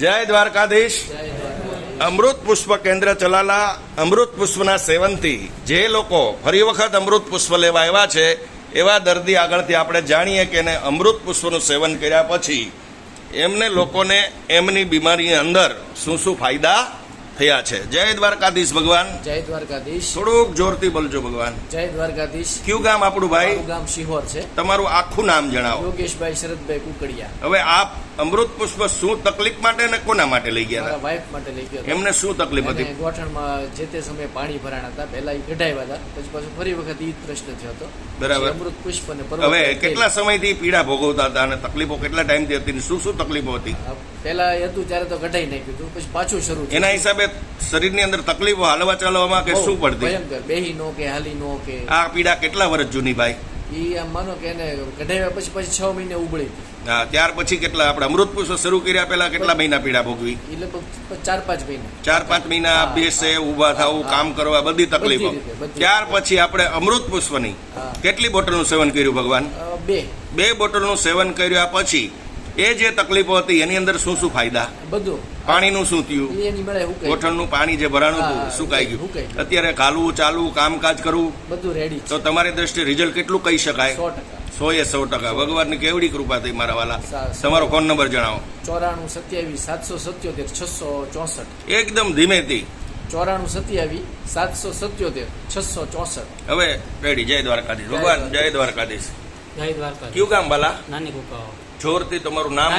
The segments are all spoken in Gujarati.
જય દ્વારકાધીશ. અમૃત પુષ્પ કેન્દ્ર ચલાલા, અમૃત પુષ્પના સેવનથી જે લોકો ફરી વખત અમૃત પુષ્પ લેવા આવ્યા છે, એવા દર્દી આગળથી આપણે જાણીએ કે એને અમૃત પુષ્પનું સેવન કર્યા પછી એમને લોકોને એમની બીમારીની અંદર શું શું ફાયદા થયા છે. જય દ્વારકાધીશ ભગવાન. જય દ્વારકાધીશ. થોડુંક જોરથી બોલજો ભગવાન. જય દ્વારકાધીશ. કયું ગામ આપણું ભાઈ? ગામ શિહોર છે. તમારું આખું નામ જણાવો. યોગેશભાઈ શરદભાઈ કુકડિયા. હવે આપ અમૃત પુષ્પ શું તકલીફ માટે ને કોના માટે લઈ ગયા હતા? વાઇફ માટે લઈ ગયા એમને શું તકલીફ હતી? ગોઠણમાં જે તે સમયે પાણી ભરાણા હતા પહેલા એ કઢાવ્યા હતા. પછી પાછું ફરી વખત એ પ્રશ્ન થયો હતો. બરાબર. અમૃત પુષ્પ અને હવે કેટલા સમયથી પીડા ભોગવતા હતા અને તકલીફો કેટલા ટાઈમથી હતી શું શું તકલીફો હતી? પહેલા હતું ત્યારે તો કઢાઈ નાખ્યું હતું પછી પાછું શરૂ એના હિસાબે શરીરની અંદર તકલીફો હાલવા ચાલવામાં કે શું પડતી? ભયંકર. બેહી નો કે હાલી નો કે. આ પીડા કેટલા વર્ષ જૂની ભાઈ? એ આમ માનો કે એને કઢાવ્યા પછી પછી છ મહિને ઉબળી હા ત્યાર પછી કેટલા આપણે અમૃત પુષ્પ શરૂ કર્યા પહેલા કેટલા મહિના પીડા ભોગવી? એ લગભગ ચાર પાંચ મહિના. ચાર પાંચ મહિના બેસે ઊભા થવું કામ કરવા બધી તકલીફો. ત્યાર પછી આપણે અમૃત પુષ્પની કેટલી બોટલનું સેવન કર્યું ભગવાન? બે. બે બોટલનું સેવન કર્યા પછી એ જે તકલીફો હતી એની અંદર શું શું ફાયદા? બધું. પાણીનું શું થયું? ગોઠણનું પાણી જે ભરાણું હતું સુકાઈ ગયું? અત્યારે કાલવું ચાલવું કામકાજ કરવું બધું રેડી તો તમારી દ્રષ્ટિએ રિઝલ્ટ કેટલું કહી શકાય? સો એ સો ટકા. ભગવાનની કેવડી કૃપા થઈ મારા વાલા. તમારો ફોન નંબર જણાવો. ચોરાણું સત્યાવીસ સાતસો સત્યોતેર છસો ચોસઠ. એકદમ ધીમેથી ચોરાણું સત્યાવીસ સાતસો સત્યોતેર છસો ચોસઠ. હવે રેડી જય દ્વારકાધીશ. ભગવાન જય દ્વારકાધીશ. જય દ્વારકા કયું કામ વાલા નાની કુકાઓ. જોરથી તમારું નામ.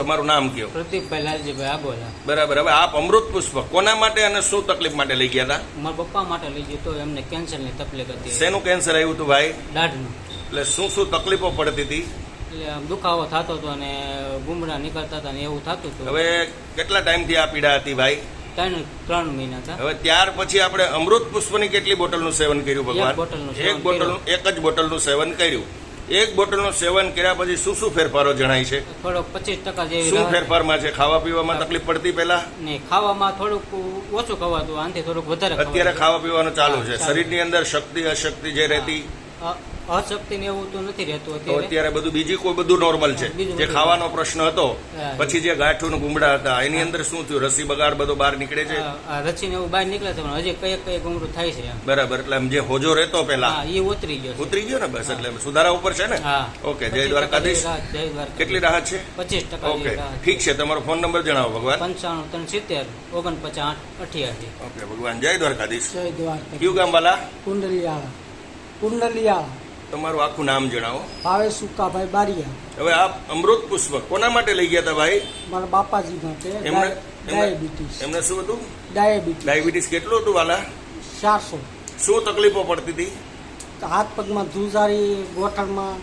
તમારું નામ કયો? પ્રદીપભાઈ લાલજીભાઈ આગોલા બરાબર હવે આપ અમૃત પુષ્પ કોના માટે અને શું તકલીફ માટે લઈ ગયા હતા? મારા પપ્પા માટે લઈ ગયો તો એમને કેન્સરની તકલીફ હતી. શેનું કેન્સર આવ્યું હતું ભાઈ? દાઢનું. એટલે શું શું તકલીફો પડતી હતી? એટલે આમ દુખાવો થતો હતો અને ગુમડા નીકળતા હતા ને એવું થતું હતું. હવે કેટલા ટાઈમથી આ પીડા હતી ભાઈ? ત્રણ ત્રણ મહિના હતા. હવે ત્યાર પછી આપણે અમૃત પુષ્પની કેટલી બોટલનું સેવન કર્યું ભગવાન? બોટલનું એક બોટલનું એક જ બોટલનું સેવન કર્યું. એક બોટલનું સેવન કર્યા પછી શું શું ફેરફારો જણાય છે? થોડોક પચીસ ટકા જેવી શું ફેરફારમાં છે? ખાવા પીવામાં તકલીફ પડતી પહેલા? ને ખાવામાં થોડુંક ઓછું ખવાતું આનાથી થોડુંક વધારે અત્યારે ખાવા પીવાનું ચાલુ છે. શરીરની અંદર શક્તિ અશક્તિ જે રહેતી? અશક્તિ ને એવું તો નથી રહેતું તો અત્યારે. અત્યારે બધું બીજી કોઈ બધું નોર્મલ છે. જે ખાવાનો પ્રશ્ન હતો પછી જે ગાંઠું ને ગુમડા હતા એની અંદર શું થયું? રસી બગાડ બધો બહાર નીકળે છે? રસી ને એવું બહાર નીકળે છે પણ હજી કઈ કઈ ગુમડું થાય છે બરાબર એટલે જે હોજો રહેતો પેલા એ ઉતરી ગયો ઉતરી ગયો ને બસ એટલે સુધારા ઉપર છે ને? ઓકે જય દ્વારકાધીશ. કેટલી રાહત છે? પચીસ ટકા ઓકે ઠીક છે તમારો ફોન નંબર જણાવો ભગવાન. પંચાણું ત્રણ સિત્તેર ઓગણપચાસ અઠ્યાસી. ઓકે ભગવાન જય દ્વારકાધીશ. જય દ્વારકા કયું ગામ વાલા? કુંડલિયાળા. કુંડલિયાળા. તમારું આખું નામ જણાવો. ભાવે સુકાભાઈ બારિયા. હવે આપ અમૃત પુષ્પ કોના માટે લઈ ગયા હતા ભાઈ? મારા બાપાજી માટે. એમને ડાયાબિટીસ. એમને શું હતું? ડાયાબિટીસ. ડાયાબિટીસ કેટલું હતું વાલા? ચારસો. શું તકલીફો પડતી હતી? હાથ પગમાં ધ્રુજારી ગોઠણમાં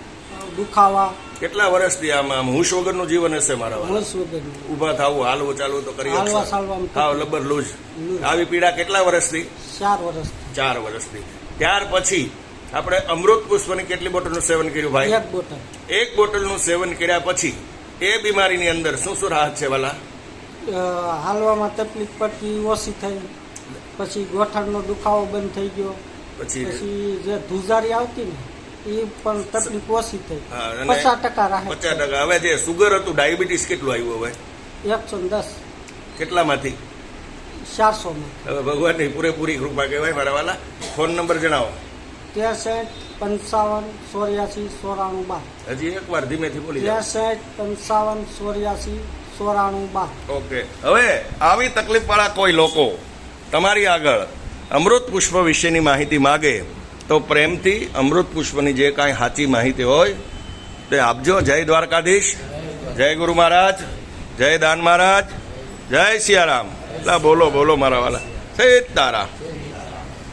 દુખાવા. કેટલા વર્ષથી આમ? આમ હુશ વગરનું જીવન હશે મારા વાલા. વગરનું. ઊભા થવું હાલવો ચાલવું તો કરી હાલવા. ચાલવામાં હાવ લબર લૂજ. આવી પીડા કેટલા વર્ષથી? ચાર વર્ષ ચાર વર્ષથી. ત્યાર પછી આપણે અમૃત પુષ્પની કેટલી બોટલનું સેવન કર્યું ભાઈ? એક બોટલ. એક બોટલનું સેવન કર્યા પછી એ બીમારીની અંદર શું શું રાહત છે વાલા? હાલવામાં તકલીફ પડતી ઓછી થઈ. પછી ગોઠણનો દુખાવો બંધ થઈ ગયો. પછી પછી જે ધુજારી આવતી ને એ પણ તકલીફ ઓછી થઈ. પચાસ ટકા રાહત પચાસ ટકા. હવે જે સુગર હતું ડાયાબિટીસ કેટલું આવ્યું હવે? એકસો દસ. કેટલામાંથી? ચારસોમાં. હવે ભગવાનની પૂરેપૂરી કૃપા કહેવાય મારા વાલા. ફોન નંબર જણાવો. ત્રેસઠ પંચાવન ચોર્યાસી ચોરાણું બાર. હજી એક વાર ધીમેથી બોલી ત્રેસઠ પંચાવન ચોર્યાસી ચોરાણું બાર. ઓકે. હવે આવી તકલીફવાળા કોઈ લોકો તમારી આગળ અમૃત પુષ્પ વિશેની માહિતી માગે તો પ્રેમથી અમૃત પુષ્પની જે કાંઈ સાચી માહિતી હોય તે આપજો. જય દ્વારકાધીશ. જય ગુરુ મહારાજ. જય દાન મહારાજ. જય સિયારામ. બોલો બોલો મારા વાલા. સીતારામ